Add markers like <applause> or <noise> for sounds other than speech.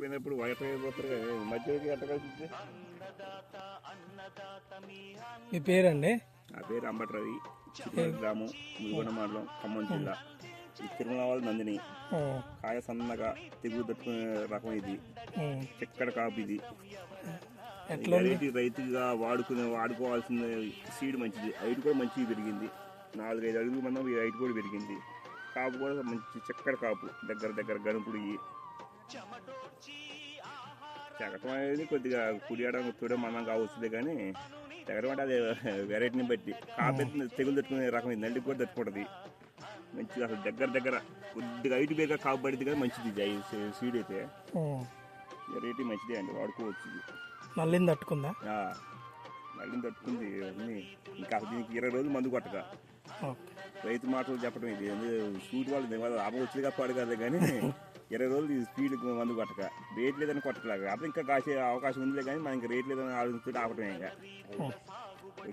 పోయినప్పుడు వైట్ అయిపోతారు మధ్యకి కలిసి మీ పేరండి? నా పేరు అంబట్రవి గ్రామం ముదిగొండ మండలం ఖమ్మం జిల్లా. తిరుమల వాళ్ళ నందిని. కాయ సన్నగా తెగులు తట్టుకునే రకం ఇది. చిక్కడ కాపు ఇది. రైతుగా వాడుకునే వాడుకోవాల్సిన సీడ్ మంచిది. హైట్ కూడా మంచిగా పెరిగింది. నాలుగైదు అడుగులు మనం హైట్ కూడా పెరిగింది. కాపు కూడా మంచి చక్కటి కాపు. దగ్గర దగ్గర గణపుడు చెగటం అనేది కొద్దిగా కుడియడం తుడే మనం కావచ్చులే కానీ చెగటం అంటే అది వెరైటీని బట్టి. కాపు అయితే తెగులు తట్టుకునే రకం ఇది. నల్లి కూడా తట్టుకుంటుంది మంచిగా అసలు దగ్గర దగ్గర కొద్దిగా హైట్ బేగా కాపు పడింది కానీ మంచిది సీడ్ అయితే. వెరైటీ మంచిదే అండి. వాడుకోవచ్చు ఇది. నల్లిని తట్టుకుందా? ఆ, మళ్ళీ తట్టుకుంది. అన్నీ. ఇంకా దీనికి ఇరవై రోజులు మందు కొట్టక. ఓకే. రైతు మాటలు చెప్పడం ఇది. సూట్ వాళ్ళు లాభం వచ్చేది పాడు కదా కానీ <laughs> ఇరవై రోజులు ఇది స్పీడ్ మందు కొట్టక రేట్ లేదని కొట్టలేదు అప్పుడు ఇంకా కాసే అవకాశం ఉందిలే కానీ మనకి రేట్ లేదని ఆలోచించుకుంటే ఆపటమే ఇంకా.